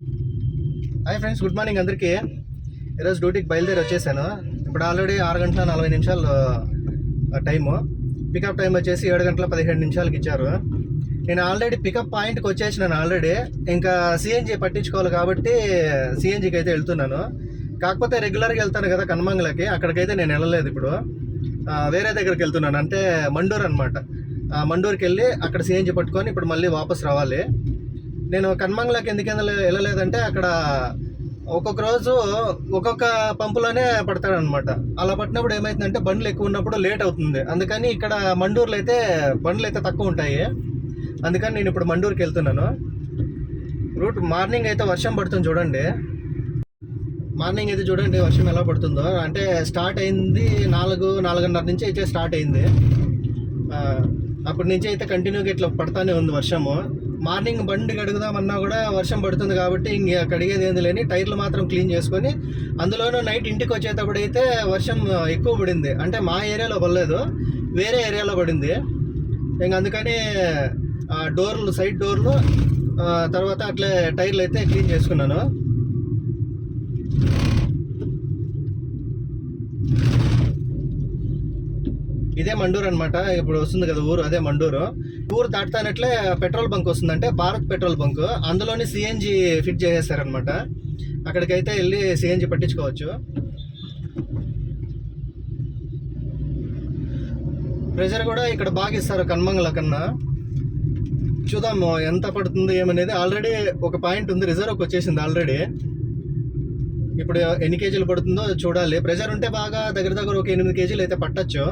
Hi friends good morning అందరికీ. ఈరోజు డ్యూటీకి బయలుదేరి వచ్చేసాను. ఇప్పుడు ఆల్రెడీ ఆరు గంటల నలభై నిమిషాలు టైము. పికప్ టైం వచ్చేసి ఏడు గంటల పదిహేడు నిమిషాలకి ఇచ్చారు. నేను ఆల్రెడీ పికప్ పాయింట్కి వచ్చేసినాను ఆల్రెడీ. ఇంకా సిఎన్జి పట్టించుకోవాలి కాబట్టి సిఎన్జికి అయితే వెళ్తున్నాను. కాకపోతే రెగ్యులర్గా వెళ్తాను కదా కన్మంగళకి. అక్కడికైతే నేను వెళ్ళలేదు ఇప్పుడు. వేరే దగ్గరికి వెళ్తున్నాను. అంటే మండూర్ అనమాట మండూరుకి వెళ్ళి అక్కడ సిఎన్జి పట్టుకొని ఇప్పుడు మళ్ళీ వాపస్ రావాలి. నేను కన్మంగళకి ఎందుకు వెళ్ళలేదంటే అక్కడ ఒక్కొక్క రోజు ఒక్కొక్క పంపులోనే పడతాడనమాట అలా పట్టినప్పుడు ఏమైతుందంటే బండ్లు ఎక్కువ ఉన్నప్పుడు లేట్ అవుతుంది. అందుకని ఇక్కడ మండూరులో అయితే బండ్లు అయితే తక్కువ ఉంటాయి. అందుకని నేను ఇప్పుడు మండూరుకి వెళ్తున్నాను. రూట్ మార్నింగ్ అయితే వర్షం పడుతుంది చూడండి. మార్నింగ్ అయితే చూడండి వర్షం ఎలా పడుతుందో. అంటే స్టార్ట్ అయింది నాలుగు నాలుగున్నర నుంచి అయితే స్టార్ట్ అయింది. అప్పటి నుంచి అయితే కంటిన్యూగా ఇట్లా పడతానే ఉంది వర్షము. మార్నింగ్ బండి కడుగుదామన్నా కూడా వర్షం పడుతుంది కాబట్టి ఇంక కడిగేది ఏంది లేని టైర్లు మాత్రం క్లీన్ చేసుకొని అందులోనూ నైట్ ఇంటికి వచ్చేటప్పుడు అయితే వర్షం ఎక్కువ పడింది. అంటే మా ఏరియాలో పడలేదు వేరే ఏరియాలో పడింది. ఇంక అందుకని ఆ డోర్లు సైడ్ డోర్లు తర్వాత అట్లే టైర్లు అయితే క్లీన్ చేసుకున్నాను. ఇదే మండూరు అనమాట ఇప్పుడు వస్తుంది కదా ఊరు అదే మండూరు. ఊరు దాటుతానట్లే పెట్రోల్ బంక్ వస్తుంది అంటే భారత్ పెట్రోల్ బంక్. అందులోని సిఎన్జి ఫిట్ చేసేస్తారనమాట అక్కడికైతే వెళ్ళి సిఎన్జి పట్టించుకోవచ్చు. ప్రెషర్ కూడా ఇక్కడ బాగా ఇస్తారు కన్మంగళ కన్నా. చూద్దాము ఎంత పడుతుంది ఏమనేది. ఆల్రెడీ ఒక పాయింట్ ఉంది రిజర్వ్కి వచ్చేసింది ఆల్రెడీ. ఇప్పుడు ఎన్ని కేజీలు పడుతుందో చూడాలి. ప్రెషర్ ఉంటే బాగా దగ్గర దగ్గర ఒక ఎనిమిది కేజీలు అయితే పట్టచ్చు.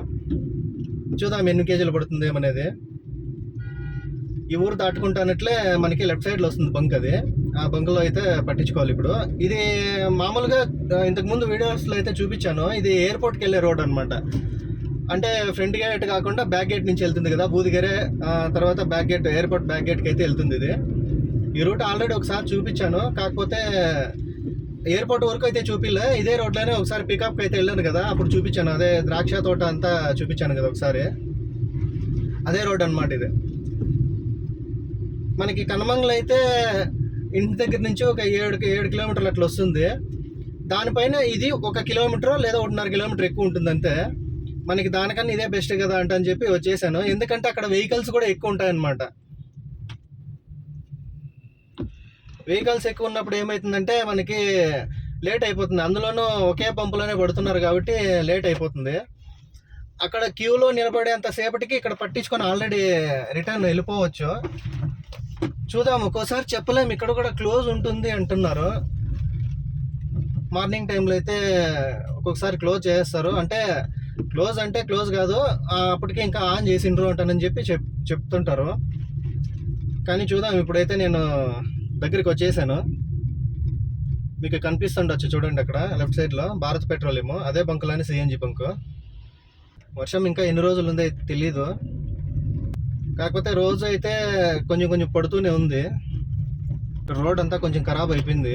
చూద్దాం ఎన్ని కేజీలు పడుతుంది ఏమనేది. ఈ ఊరు దాటుకుంటానట్లే మనకి లెఫ్ట్ సైడ్లో వస్తుంది బంక్ అది. ఆ బంక్లో అయితే పట్టించుకోవాలి ఇప్పుడు. ఇది మామూలుగా ఇంతకుముందు వీడియోస్లో అయితే చూపించాను. ఇది ఎయిర్పోర్ట్కి వెళ్ళే రోడ్ అనమాట అంటే ఫ్రంట్ గేట్ కాకుండా బ్యాక్ గేట్ నుంచి వెళ్తుంది కదా బూదిగరే తర్వాత బ్యాక్ గేట్ ఎయిర్పోర్ట్ బ్యాక్ గేట్కి అయితే వెళ్తుంది ఇది. ఈ రూట్ ఆల్రెడీ ఒకసారి చూపించాను. కాకపోతే ఎయిర్పోర్ట్ వరకు అయితే చూపిలే. ఇదే రోడ్లోనే ఒకసారి పికప్కి అయితే వెళ్ళాను కదా అప్పుడు చూపించాను. అదే ద్రాక్ష తోట అంతా చూపించాను కదా ఒకసారి. అదే రోడ్ అనమాట ఇది. మనకి కనమంగలు అయితే ఇంటి దగ్గర నుంచి ఒక ఏడు ఏడు కిలోమీటర్లు అట్లా వస్తుంది. దానిపైన ఇది ఒక కిలోమీటర్ లేదా ఒకటిన్నర కిలోమీటర్ ఎక్కువ ఉంటుంది అంతే. మనకి దానికన్నా ఇదే బెస్ట్ కదా అంట అని చెప్పి వచ్చేసాను. ఎందుకంటే అక్కడ వెహికల్స్ కూడా ఎక్కువ ఉంటాయన్నమాట. వెహికల్స్ ఎక్కువ ఉన్నప్పుడు ఏమవుతుందంటే మనకి లేట్ అయిపోతుంది. అందులోనూ ఒకే పంపులోనే పడుతున్నారు కాబట్టి లేట్ అయిపోతుంది. అక్కడ క్యూలో నిలబడేంత సేపటికి ఇక్కడ పట్టించుకొని ఆల్రెడీ రిటర్న్ వెళ్ళిపోవచ్చు. చూద్దాం ఒక్కోసారి చెప్పలేము ఇక్కడ కూడా క్లోజ్ ఉంటుంది అంటున్నారు. మార్నింగ్ టైంలో అయితే ఒక్కొక్కసారి క్లోజ్ చేస్తారు. అంటే క్లోజ్ అంటే క్లోజ్ కాదు అప్పటికి ఇంకా ఆన్ చేసిండ్రు అంటానని చెప్పి చెప్ చెప్తుంటారు. కానీ చూద్దాం ఇప్పుడైతే నేను దగ్గరికి వచ్చేసాను మీకు కనిపిస్తుండొచ్చు చూడండి అక్కడ లెఫ్ట్ సైడ్లో. భారత్ పెట్రోలియం అదే బంకులోని సిఎన్జి బంకు. వర్షం ఇంకా ఎన్ని రోజులు ఉందో తెలీదు. కాకపోతే రోజు అయితే కొంచెం కొంచెం పడుతూనే ఉంది. రోడ్ అంతా కొంచెం ఖరాబ్ అయిపోయింది.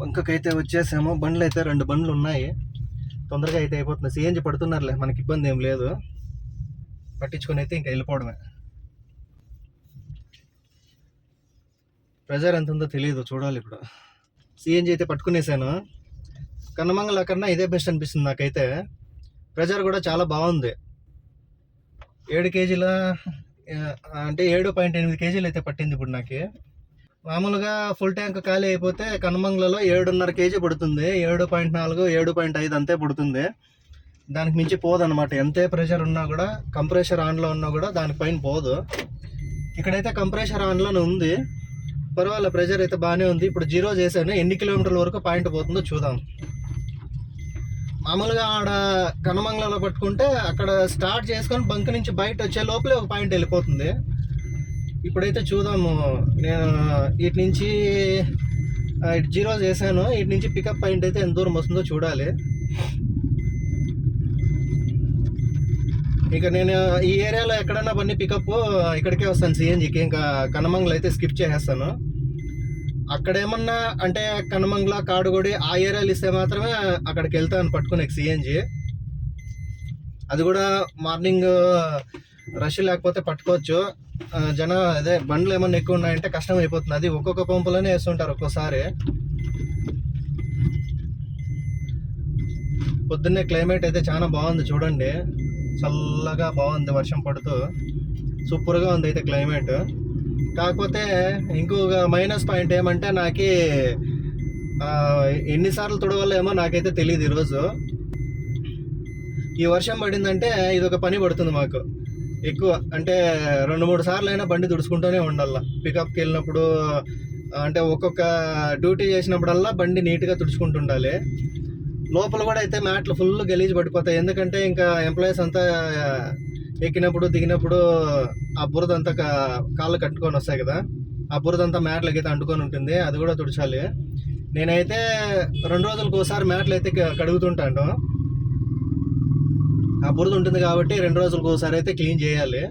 బంకకైతే వచ్చేసాము. బండ్లు అయితే రెండు బండ్లు ఉన్నాయి. తొందరగా అయితే అయిపోతుంది. సిఎన్జి పడుతున్నారులే మనకి ఇబ్బంది ఏం లేదు. పట్టించుకొని అయితే ఇంకా వెళ్ళిపోవడమే. ప్రెజర్ ఎంత ఉందో తెలియదు చూడాలి ఇప్పుడు. సిఎన్జి అయితే పట్టుకునేసాను. కన్నమంగళ కన్నా ఇదే బెస్ట్ అనిపిస్తుంది నాకైతే. ప్రెజర్ కూడా చాలా బాగుంది. ఏడు కేజీల అంటే ఏడు పాయింట్ ఎనిమిది కేజీలు అయితే పట్టింది ఇప్పుడు నాకు. మామూలుగా ఫుల్ ట్యాంక్ ఖాళీ అయిపోతే కనుమంగళలో ఏడున్నర కేజీ పడుతుంది. ఏడు పాయింట్ నాలుగు ఏడు పాయింట్ ఐదు అంతే పడుతుంది. దానికి మించి పోదన్నమాట. ఎంతే ప్రెషర్ ఉన్నా కూడా కంప్రెషర్ ఆన్లో ఉన్నా కూడా దానిపైన పోదు. ఇక్కడైతే కంప్రెషర్ ఆన్లోనే ఉంది. పర్వాలేదు ప్రెషర్ అయితే బాగానే ఉంది. ఇప్పుడు జీరో చేశాను. ఎన్ని కిలోమీటర్ల వరకు పాయింట్ పోతుందో చూద్దాం. మామూలుగా ఆడ కనమంగళలో పట్టుకుంటే అక్కడ స్టార్ట్ చేసుకొని బంక్ నుంచి బయట వచ్చే లోపలే ఒక పాయింట్ వెళ్ళిపోతుంది. ఇప్పుడైతే చూద్దాము. నేను ఇటు నుంచి ఇటు జీరో చేశాను. ఇటు నుంచి పికప్ పాయింట్ అయితే ఎంత దూరం వస్తుందో చూడాలి. ఇక నేను ఈ ఏరియాలో ఎక్కడన్నా బండి పికప్ ఇక్కడికే వస్తాను సిఎన్జికి ఇంకా కనమంగళ అయితే స్కిప్ చేసేస్తాను. అక్కడ ఏమన్నా అంటే కనమంగళ కాడుగుడి ఆ ఏరియాలు ఇస్తే మాత్రమే అక్కడికి వెళ్తాను పట్టుకునే సిఎన్జి అది కూడా మార్నింగ్ రష్ లేకపోతే పట్టుకోవచ్చు. జన అదే బండ్లు ఏమన్నా ఎక్కువ ఉన్నాయంటే కష్టం అయిపోతుంది. అది ఒక్కొక్క పంపులోనే వేస్తుంటారు ఒక్కోసారి. పొద్దున్నే క్లైమేట్ అయితే చాలా బాగుంది చూడండి. చల్లగా బాగుంది వర్షం పడుతూ సూపర్గా ఉంది అయితే క్లైమేట్. కాకపోతే ఇంకొక మైనస్ పాయింట్ ఏమంటే నాకు ఎన్నిసార్లు తుడవాలేమో నాకైతే తెలియదు ఈరోజు. ఈ వర్షం పడిందంటే ఇది ఒక పని పడుతుంది మాకు. ఎక్కువ అంటే రెండు మూడు సార్లు అయినా బండి తుడుచుకుంటూనే ఉండాల. పికప్కి వెళ్ళినప్పుడు అంటే ఒక్కొక్క డ్యూటీ చేసినప్పుడల్లా బండి నీట్గా తుడుచుకుంటుండాలి. లోపల కూడా అయితే మ్యాట్లు ఫుల్ గలీజ్ పడిపోతాయి. ఎందుకంటే ఇంకా ఎంప్లాయీస్ అంతా ఎక్కినప్పుడు దిగినప్పుడు ఆ బురద అంతా కాళ్ళు కట్టుకొని వస్తాయి కదా. ఆ బురద అంతా మ్యాట్లకి అయితే అంటుకొని ఉంటుంది. అది కూడా తుడచాలి. నేనైతే రెండు రోజులకు ఒకసారి మ్యాట్లు అయితే కడుగుతుంటాను ఆ బురద ఉంటుంది కాబట్టి రెండు రోజులకు ఒకసారి అయితే క్లీన్ చేయాలి.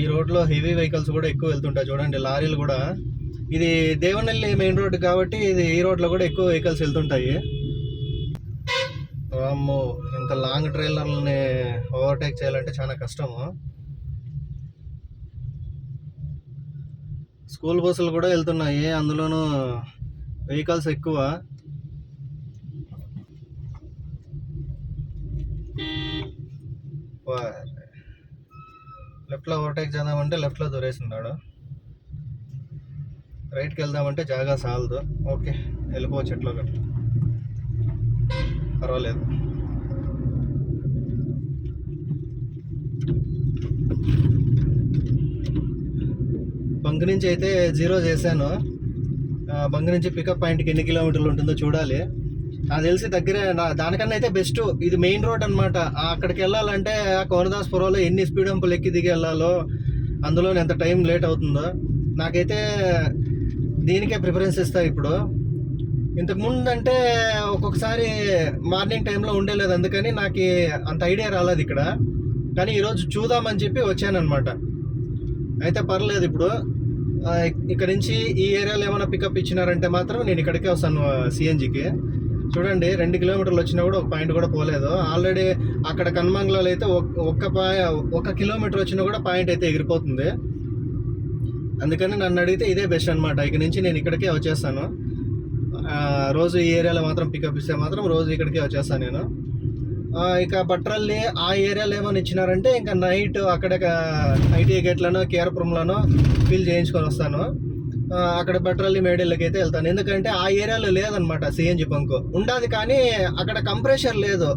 ఈ రోడ్లో హెవీ వెహికల్స్ కూడా ఎక్కువ వెళ్తుంటాయి చూడండి లారీలు కూడా. ఇది దేవనల్లి మెయిన్ రోడ్ కాబట్టి ఇది ఈ రోడ్లో కూడా ఎక్కువ వెహికల్స్ వెళ్తుంటాయి. వామ్మో ఇంత లాంగ్ ట్రైలర్ని ఓవర్టేక్ చేయాలంటే చాలా కష్టము. స్కూల్ బస్సులు కూడా వెళ్తున్నాయి అందులోనూ వెహికల్స్ ఎక్కువ. లెఫ్ట్లో ఓవర్టేక్ చేద్దామంటే లెఫ్ట్లో దొరేసినాడు రైట్కి వెళ్దామంటే జాగా సాలదు. ఓకే వెళ్ళిపోవచ్చు ఎట్లో గట్లా పర్వాలేదు. బంక్ నుంచి అయితే జీరో చేశాను. బంక్ నుంచి పికప్ పాయింట్కి ఎన్ని కిలోమీటర్లు ఉంటుందో చూడాలి. నాకు తెలిసి దగ్గరే నా దానికన్నా అయితే బెస్ట్ ఇది మెయిన్ రోడ్ అనమాట అక్కడికి వెళ్ళాలంటే ఆ కోనదాస్పురంలో ఎన్ని స్పీడ్ అంపులు ఎక్కి దిగి వెళ్ళాలో అందులో ఎంత టైం లేట్ అవుతుందో. నాకైతే దీనికే ప్రిఫరెన్స్ ఇస్తా ఇప్పుడు. ఇంతకు ముందు అంటే ఒక్కొక్కసారి మార్నింగ్ టైంలో ఉండేలేదు అందుకని నాకు అంత ఐడియా రాలేదు ఇక్కడ. కానీ ఈరోజు చూద్దామని చెప్పి వచ్చానమాట అయితే పర్లేదు ఇప్పుడు. ఇక్కడ నుంచి ఈ ఏరియాలో ఏమైనా పికప్ ఇచ్చినారంటే మాత్రం నేను ఇక్కడికే వస్తాను సిఎన్జికి చూడండి రెండు కిలోమీటర్లు వచ్చినా కూడా ఒక పాయింట్ కూడా పోలేదు. ఆల్రెడీ అక్కడ కన్మంగ్లాలో అయితే ఒక్క పాయ ఒక కిలోమీటర్ వచ్చినా కూడా పాయింట్ అయితే ఎగిరిపోతుంది. అందుకని నన్ను అడిగితే ఇదే బెస్ట్ అనమాట ఇక నుంచి నేను ఇక్కడికే వచ్చేస్తాను. రోజు ఈ ఏరియాలో మాత్రం పికప్ ఇస్తే మాత్రం రోజు ఇక్కడికే వచ్చేస్తాను నేను. ఇక బట్రల్ని ఆ ఏరియాలో ఏమైనా ఇచ్చినారంటే ఇంకా నైట్ అక్కడ ఐటీ గేట్లను కేరపురంలోనో ఫిల్ చేయించుకొని వస్తాను. అక్కడ బట్రల్లి మేడేళ్ళకి అయితే వెళ్తాను. ఎందుకంటే ఆ ఏరియాలో లేదనమాట సిఎన్జి బంకు ఉండాది కానీ అక్కడ కంప్రెషర్ లేదు.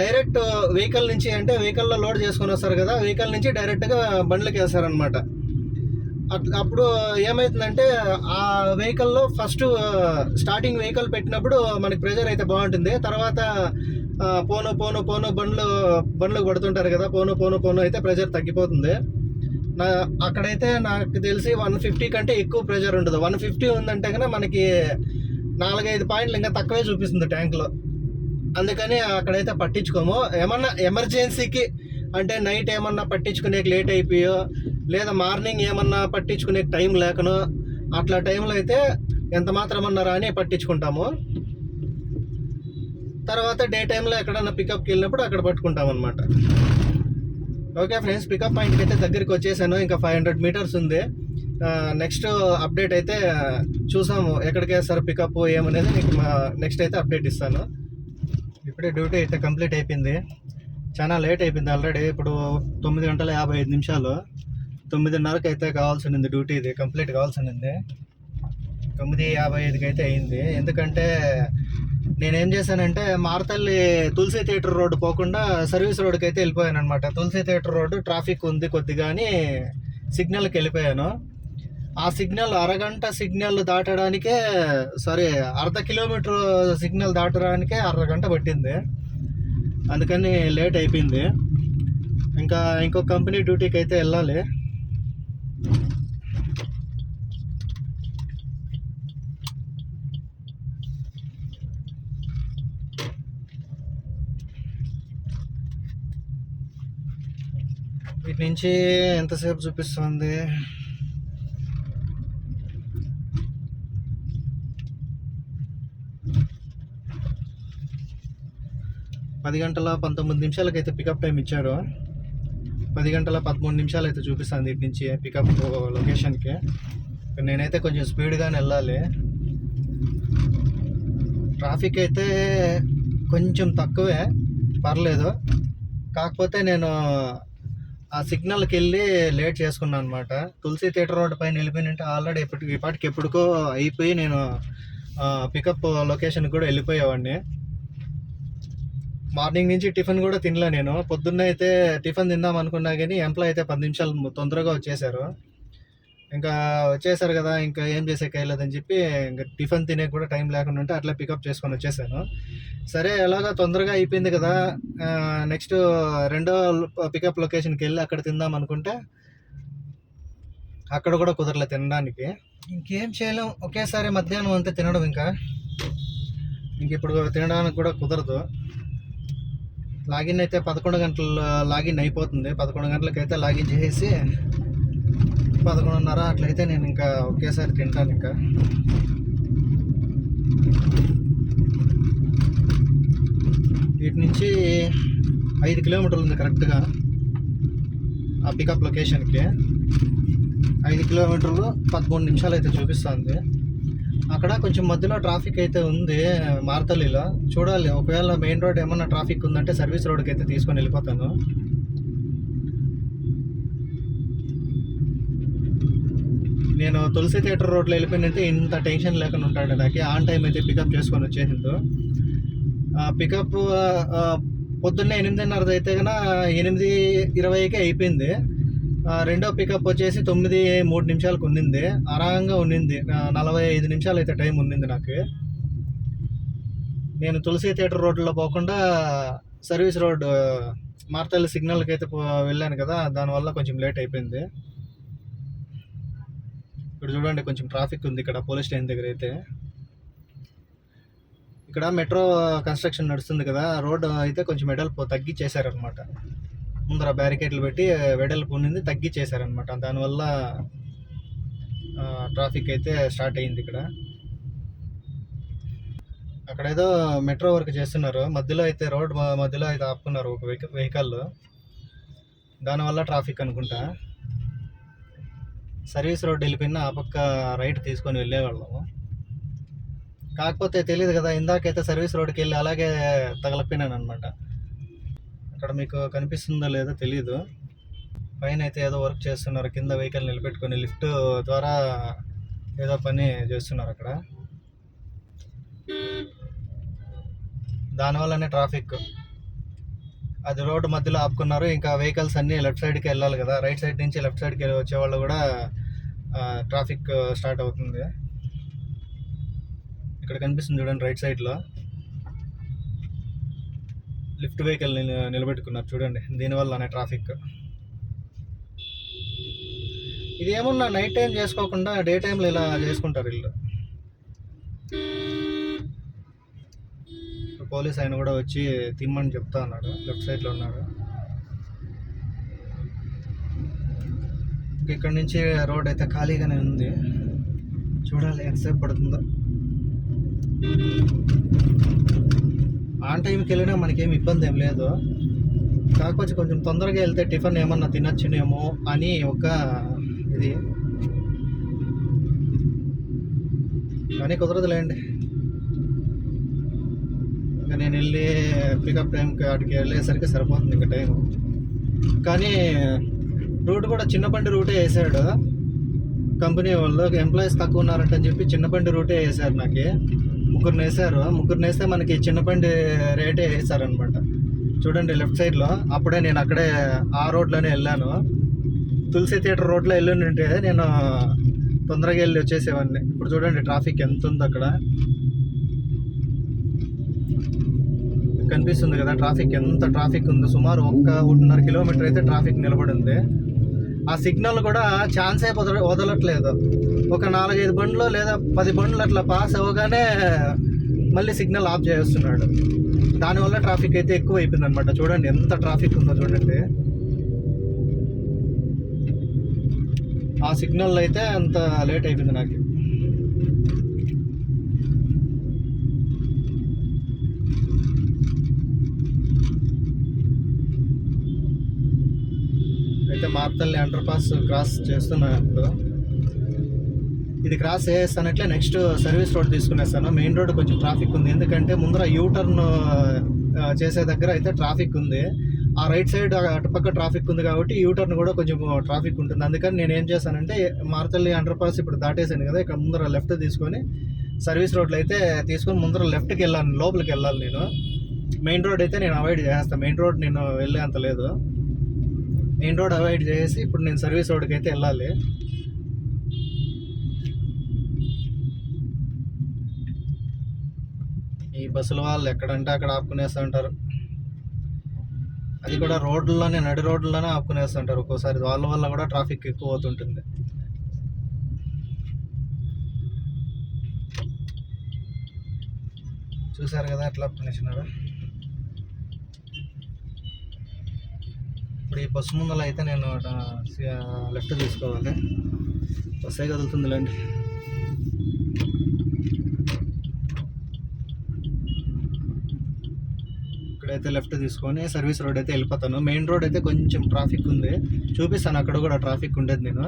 డైరెక్ట్ వెహికల్ నుంచి అంటే వెహికల్లో లోడ్ చేసుకొని వస్తారు కదా వెహికల్ నుంచి డైరెక్ట్గా బండ్లకి వేస్తారనమాట అప్పుడు ఏమవుతుందంటే ఆ వెహికల్లో ఫస్ట్ స్టార్టింగ్ వెహికల్ పెట్టినప్పుడు మనకి ప్రెజర్ అయితే బాగుంటుంది. తర్వాత పోను పోను పోను బండ్లు బండ్లు కొడుతుంటారు కదా పోను పోను పోను అయితే ప్రెజర్ తగ్గిపోతుంది. నా అక్కడైతే నాకు తెలిసి వన్ ఫిఫ్టీ కంటే ఎక్కువ ప్రెజర్ ఉండదు. వన్ ఫిఫ్టీ ఉందంటే కనుక మనకి నాలుగైదు పాయింట్లు ఇంకా తక్కువే చూపిస్తుంది ట్యాంక్లో. అందుకని అక్కడైతే పట్టించుకోము. ఏమన్నా ఎమర్జెన్సీకి అంటే నైట్ ఏమన్నా పట్టించుకునే లేట్ అయిపోయో లేదా మార్నింగ్ ఏమన్నా పట్టించుకునే టైం లేకనో అట్లా టైంలో అయితే ఎంత మాత్రమన్నా రాని పట్టించుకుంటాము. తర్వాత డే టైంలో ఎక్కడన్నా పికప్కి వెళ్ళినప్పుడు అక్కడ పట్టుకుంటాం అనమాట ఓకే ఫ్రెండ్స్ పికప్ పాయింట్కి అయితే దగ్గరికి వచ్చేసాను. ఇంకా ఫైవ్ హండ్రెడ్ మీటర్స్ ఉంది. నెక్స్ట్ అప్డేట్ అయితే చూసాము ఎక్కడికి వేస్తారు పికప్ ఏమనేది. మీకు మా నెక్స్ట్ అయితే అప్డేట్ ఇస్తాను. ఇప్పుడే డ్యూటీ అయితే కంప్లీట్ అయిపోయింది. చాలా లేట్ అయిపోయింది ఆల్రెడీ ఇప్పుడు తొమ్మిది గంటల యాభై ఐదు నిమిషాలు. తొమ్మిదిన్నరకు అయితే కావాల్సి ఉంది డ్యూటీ ఇది కంప్లీట్ కావాల్సింది తొమ్మిది యాభై ఐదుకి అయితే అయింది. ఎందుకంటే నేనేం చేశానంటే మారతల్లి తులసి థియేటర్ రోడ్డు పోకుండా సర్వీస్ రోడ్డుకి అయితే వెళ్ళిపోయాను అనమాట తులసి థియేటర్ రోడ్డు ట్రాఫిక్ ఉంది కొద్దిగాని సిగ్నల్కి వెళ్ళిపోయాను. ఆ సిగ్నల్ అరగంట సిగ్నల్ దాటడానికే సారీ అర్ధ కిలోమీటర్ సిగ్నల్ దాటడానికే అరగంట పట్టింది. అందుకని లేట్ అయిపోయింది. ఇంకా ఇంకో కంపెనీ డ్యూటీకి అయితే వెళ్ళాలి. ఇటు నుంచి ఎంతసేపు చూపిస్తుంది? పది గంటల పంతొమ్మిది నిమిషాలకైతే పికప్ టైం ఇచ్చారు పది గంటల పదమూడు నిమిషాలు అయితే చూపిస్తుంది ఇటు నుంచి పికప్ లొకేషన్కి నేనైతే కొంచెం స్పీడ్గానే వెళ్ళాలి. ట్రాఫిక్ అయితే కొంచెం తక్కువే పర్లేదు. కాకపోతే నేను ఆ సిగ్నల్కి వెళ్ళి లేట్ చేసుకున్నాను అనమాట తులసి థియేటర్ రోడ్ పైన వెళ్ళిపోయినంటే ఆల్రెడీ ఎప్పటికి ఇప్పటికి ఎప్పటికో అయిపోయి నేను పికప్ లొకేషన్కి కూడా వెళ్ళిపోయేవాడిని. మార్నింగ్ నుంచి టిఫిన్ కూడా తినలే నేను. పొద్దున్న అయితే టిఫిన్ తిందాం అనుకున్నా కానీ ఎంప్లాయ్ అయితే పది నిమిషాలు తొందరగా వచ్చేసారు. ఇంకా వచ్చేసారు కదా ఇంకా ఏం చేసే కయ్యలేదని చెప్పి ఇంకా టిఫిన్ తినే కూడా టైం లేకుండా ఉంటే అట్లా పికప్ చేసుకొని వచ్చేసాను. సరే ఎలాగో తొందరగా అయిపోయింది కదా నెక్స్ట్ రెండో పికప్ లొకేషన్కి వెళ్ళి అక్కడ తిందాం అనుకుంటే అక్కడ కూడా కుదరలే తినడానికి. ఇంకేం చేయలేం ఒకేసారి మధ్యాహ్నం అంతా తినడం ఇంకా. ఇంక ఇప్పుడు తినడానికి కూడా కుదరదు. లాగిన్ అయితే పదకొండు గంటల లాగిన్ అయిపోతుంది. పదకొండు గంటలకైతే లాగిన్ చేసేసి పదకొండున్నర అట్లయితే నేను ఇంకా ఒకేసారి తింటాను ఇంకా. వీటి నుంచి ఐదు కిలోమీటర్లు ఉంది కరెక్ట్గా. ఆ పికప్ లొకేషన్కి ఐదు కిలోమీటర్లు పదమూడు నిమిషాలు అయితే చూపిస్తుంది. అక్కడ కొంచెం మధ్యలో ట్రాఫిక్ అయితే ఉంది మార్తల్లిలో. చూడాలి ఒకవేళ మెయిన్ రోడ్ ఏమన్నా ట్రాఫిక్ ఉందంటే సర్వీస్ రోడ్కి అయితే తీసుకొని వెళ్ళిపోతాను. నేను తులసి థియేటర్ రోడ్లో వెళ్ళిపోయినంటే ఇంత టెన్షన్ లేకుండా ఉంటాడు నాకు. ఆన్ టైం అయితే పికప్ చేసుకొని వచ్చేసిందో పికప్ పొద్దున్నే ఎనిమిదిన్నర అయితే కన్నా ఎనిమిది ఇరవైకి అయిపోయింది. రెండో పికప్ వచ్చేసి తొమ్మిది మూడు నిమిషాలకు ఉండింది ఆరాంగా ఉండింది నలభై ఐదు నిమిషాలు అయితే టైం ఉండింది నాకు. నేను తులసి థియేటర్ రోడ్లో పోకుండా సర్వీస్ రోడ్ మార్తల్లి సిగ్నల్కి అయితే వెళ్ళాను కదా దానివల్ల కొంచెం లేట్ అయిపోయింది. ఇక్కడ చూడండి కొంచెం ట్రాఫిక్ ఉంది ఇక్కడ పోలీస్ స్టేషన్ దగ్గర అయితే. ఇక్కడ మెట్రో కన్స్ట్రక్షన్ నడుస్తుంది కదా రోడ్ అయితే కొంచెం వెడల్పు తగ్గించేశారనమాట ముందర బ్యారికేడ్లు పెట్టి వెడల్పు ఉన్నది తగ్గించేశారనమాట దానివల్ల ట్రాఫిక్ అయితే స్టార్ట్ అయ్యింది ఇక్కడ. అక్కడ ఏదో మెట్రో వర్క్ చేస్తున్నారు మధ్యలో అయితే రోడ్ మధ్యలో అయితే ఆపుకున్నారు ఒక వెహికల్ వెహికల్. దానివల్ల ట్రాఫిక్ అనుకుంటా. సర్వీస్ రోడ్ వెళ్ళిపోయిన ఆ పక్క రైట్ తీసుకొని వెళ్ళేవాళ్ళము. కాకపోతే తెలియదు కదా ఇందాకైతే సర్వీస్ రోడ్కి వెళ్ళి అలాగే తగలపోయినాను అనమాట అక్కడ మీకు కనిపిస్తుందో లేదో తెలియదు పైన అయితే ఏదో వర్క్ చేస్తున్నారు కింద వెహికల్ నిలబెట్టుకొని లిఫ్ట్ ద్వారా ఏదో పని చేస్తున్నారు అక్కడ. దానివల్లనే ట్రాఫిక్. అది రోడ్డు మధ్యలో ఆపుకున్నారు ఇంకా వెహికల్స్ అన్నీ లెఫ్ట్ సైడ్కి వెళ్ళాలి కదా రైట్ సైడ్ నుంచి లెఫ్ట్ సైడ్కి వచ్చే వాళ్ళు కూడా ట్రాఫిక్ స్టార్ట్ అవుతుంది. ఇక్కడ కనిపిస్తుంది చూడండి రైట్ సైడ్లో లిఫ్ట్ వెహికల్ నిలబెట్టుకున్నారు చూడండి దీనివల్లనే ట్రాఫిక్. ఇది ఏమన్నా నైట్ టైం చేసుకోకుండా డే టైంలో ఇలా చేసుకుంటారు వీళ్ళు. పోలీస్ ఆయన కూడా వచ్చి తిమ్మని చెప్తా ఉన్నాడు లెఫ్ట్ సైడ్లో ఉన్నాడు. ఇక్కడ నుంచి రోడ్ అయితే ఖాళీగానే ఉంది. చూడాలి ఎంతసేపు పడుతుందో. ఆన్ టైంకి వెళ్ళినా మనకేం ఇబ్బంది ఏం లేదు. కాకపోతే కొంచెం తొందరగా వెళ్తే టిఫిన్ ఏమన్నా తినొచ్చునేమో అని ఒక ఇది. కానీ కుదరదులేండి. ఇంకా నేను వెళ్ళి పికప్ టైంకి వాటికి వెళ్ళేసరికి సరిపోతుంది ఇంకా టైం కానీ రూట్ కూడా చిన్న బండి రూటే వేసాడు. కంపెనీ వాళ్ళు ఎంప్లాయీస్ తక్కువ ఉన్నారంట అని చెప్పి చిన్న బండి రూటే వేసారు నాకు. ముగ్గురు వేసారు ముగ్గురు వేస్తే మనకి చిన్న బండి రేటే వేసారనమాట. చూడండి లెఫ్ట్ సైడ్లో. అప్పుడే నేను అక్కడే ఆ రోడ్లోనే వెళ్ళాను. తులసి థియేటర్ రోడ్లో వెళ్ళి ఉంటే నేను తొందరగా వెళ్ళి వచ్చేసేవాడిని. ఇప్పుడు చూడండి ట్రాఫిక్ ఎంత ఉంది అక్కడ. కనిపిస్తుంది కదా ట్రాఫిక్ ఎంత ట్రాఫిక్ ఉంది. సుమారు ఒక్క ఒకటిన్నర కిలోమీటర్ అయితే ట్రాఫిక్ నిలబడి ఉంది. ఆ సిగ్నల్ కూడా ఛాన్సే వదల వదలట్లేదు. ఒక నాలుగైదు బండ్లు లేదా పది బండ్లు అట్లా పాస్ అవ్వగానే మళ్ళీ సిగ్నల్ ఆఫ్ చేస్తున్నాడు. దానివల్ల ట్రాఫిక్ అయితే ఎక్కువ అయిపోయింది అనమాట చూడండి ఎంత ట్రాఫిక్ ఉందో చూడండి. ఆ సిగ్నల్ అయితే అంత లేట్ అయిపోయింది నాకు. మార్తల్లి అండర్ పాస్ క్రాస్ చేస్తున్నాను ఇప్పుడు. ఇది క్రాస్ చేస్తానంటే నెక్స్ట్ సర్వీస్ రోడ్ తీసుకునేస్తాను. మెయిన్ రోడ్ కొంచెం ట్రాఫిక్ ఉంది. ఎందుకంటే ముందర యూటర్న్ చేసే దగ్గర అయితే ట్రాఫిక్ ఉంది. ఆ రైట్ సైడ్ అటుపక్క ట్రాఫిక్ ఉంది కాబట్టి యూ టర్న్ కూడా కొంచెం ట్రాఫిక్ ఉంటుంది. అందుకని నేను ఏం చేశానంటే మార్తల్లి అండర్ పాస్ ఇప్పుడు దాటేసాను కదా ఇక్కడ ముందర లెఫ్ట్ తీసుకొని సర్వీస్ రోడ్లు అయితే తీసుకొని ముందర లెఫ్ట్కి వెళ్ళాను లోపలికి వెళ్ళాలి నేను. మెయిన్ రోడ్ అయితే నేను అవాయిడ్ చేస్తాను మెయిన్ రోడ్ నేను వెళ్ళే అంత లేదు. మెయిన్ రోడ్ అవాయిడ్ చేసి ఇప్పుడు నేను సర్వీస్ రోడ్కి అయితే వెళ్ళాలి. ఈ బస్సుల వాళ్ళు ఎక్కడంటే అక్కడ ఆపుకునేస్తుంటారు అది కూడా రోడ్లలోనే నడి రోడ్లలోనే ఆపుకునేస్తుంటారు ఒక్కోసారి వాళ్ళ వల్ల కూడా ట్రాఫిక్ ఎక్కువ అవుతుంటుంది. చూసారు కదా ఎట్లా ఆపుకునేసినారు? ఇప్పుడు ఈ బస్సు ముందర అయితే నేను లెఫ్ట్ తీసుకోవాలి. బస్సే కదులుతుందిలేండి. ఇక్కడైతే లెఫ్ట్ తీసుకొని సర్వీస్ రోడ్ అయితే వెళ్ళిపోతాను. మెయిన్ రోడ్ అయితే కొంచెం ట్రాఫిక్ ఉంది. చూపిస్తాను అక్కడ కూడా ట్రాఫిక్ ఉండేది నేను.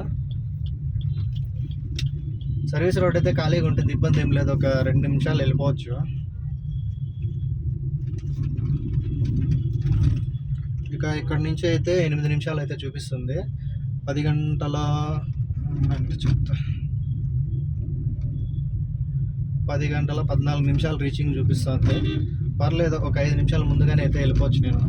సర్వీస్ రోడ్ అయితే ఖాళీగా ఉంటుంది ఇబ్బంది ఏం లేదు. ఒక రెండు నిమిషాలు వెళ్ళిపోవచ్చు. ఇంకా ఇక్కడ నుంచి అయితే ఎనిమిది నిమిషాలు అయితే చూపిస్తుంది. పది గంటల అంటే చెప్తా. పది గంటల పద్నాలుగు నిమిషాలు రీచింగ్ చూపిస్తుంది. పర్లేదు ఒక ఐదు నిమిషాలు ముందుగానే అయితే వెళ్ళిపోవచ్చు నేను.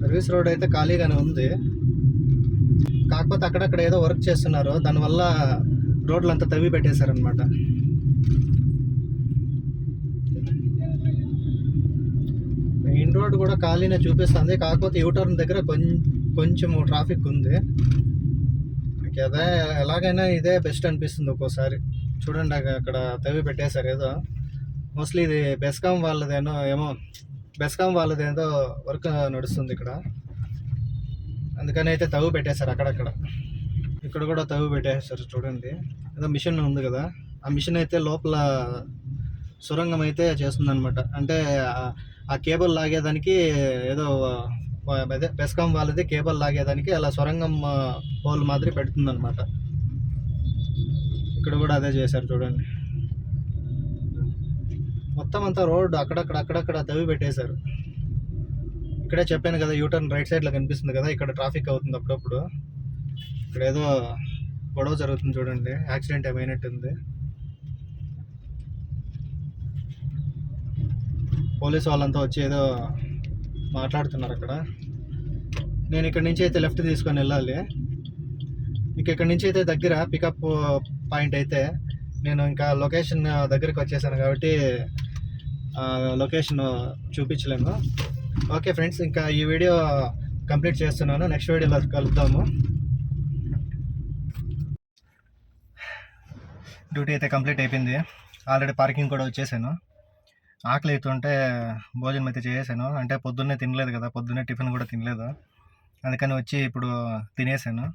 సర్వీస్ రోడ్ అయితే ఖాళీగానే ఉంది. కాకపోతే అక్కడక్కడ ఏదో వర్క్ చేస్తున్నారు. దానివల్ల రోడ్లు అంతా తవ్వి పెట్టేశారనమాట మెయిన్ రోడ్ కూడా ఖాళీనే చూపిస్తుంది. కాకపోతే యూటర్న్ దగ్గర కొంచెం కొంచెం ట్రాఫిక్ ఉంది. నాకు అదే ఎలాగైనా ఇదే బెస్ట్ అనిపిస్తుంది ఒక్కోసారి. చూడండి అక్కడ- అక్కడ తవ్వి పెట్టేశారు ఏదో. మోస్ట్లీ ఇది బెస్కాం వాళ్ళదేనో ఏమో బెస్కాం వాళ్ళదేదో వర్క్ నడుస్తుంది ఇక్కడ. అందుకని అయితే తవ్వు పెట్టేశారు అక్కడక్కడ. ఇక్కడ కూడా తవ్వి పెట్టేశారు చూడండి. ఏదో మిషన్ ఉంది కదా. ఆ మిషన్ అయితే లోపల సొరంగం అయితే చేస్తుంది అనమాట అంటే ఆ- కేబుల్ లాగేదానికి ఏదో అదే బెస్కాం వాళ్ళది కేబుల్ లాగేదానికి అలా సొరంగం హోల్ మాదిరి పెడుతుంది అనమాట ఇక్కడ కూడా అదే చేశారు చూడండి. మొత్తం అంతా రోడ్డు అక్కడక్కడ అక్కడక్కడ తవ్వి పెట్టేశారు. ఇక్కడే చెప్పాను కదా యూటర్న్ రైట్ సైడ్లో కనిపిస్తుంది కదా ఇక్కడ ట్రాఫిక్ అవుతుంది అప్పుడప్పుడు. ఇక్కడ ఏదో గొడవ జరుగుతుంది చూడండి. యాక్సిడెంట్ ఏమైనట్టుంది పోలీస్ వాళ్ళంతా వచ్చి ఏదో మాట్లాడుతున్నారు అక్కడ. నేను ఇక్కడ నుంచి అయితే లెఫ్ట్ తీసుకొని వెళ్ళాలి. ఇంక ఇక్కడ నుంచి అయితే దగ్గర పికప్ పాయింట్ అయితే నేను ఇంకా లొకేషన్ దగ్గరికి వచ్చేసాను కాబట్టి లొకేషన్ చూపించలేము ఓకే ఫ్రెండ్స్ ఇంకా ఈ వీడియో కంప్లీట్ చేస్తున్నాను. నెక్స్ట్ వీడియోలో కలుద్దాము. డ్యూటీ అయితే కంప్లీట్ అయిపోయింది. ఆల్రెడీ పార్కింగ్ కూడా వచ్చేసాను. ఆకలి అవుతుంటే భోజనం అయితే చేసేసాను. అంటే పొద్దున్నే తినలేదు కదా పొద్దున్నే టిఫిన్ కూడా తినలేదు. అందుకని వచ్చి ఇప్పుడు తినేసాను.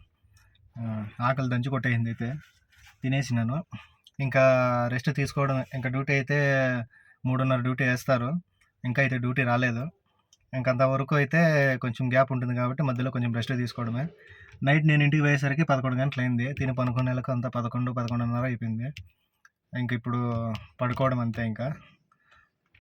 ఆకలి దంచి కొట్టేసింది అయితే తినేసినాను. ఇంకా రెస్ట్ తీసుకోవడం ఇంకా డ్యూటీ అయితే మూడున్నర డ్యూటీ వేస్తారు. ఇంకా అయితే డ్యూటీ రాలేదు. ఇంకంతవరకు అయితే కొంచెం గ్యాప్ ఉంటుంది కాబట్టి మధ్యలో కొంచెం రెస్ట్ తీసుకోవడమే. నైట్ నేను ఇంటికి పోయేసరికి పదకొండు గంటలు అయింది. తిని పనుకునేలకు అంతా పదకొండు పదకొండున్నర అయిపోయింది. ఇంక ఇప్పుడు పడుకోవడం అంతే ఇంకా.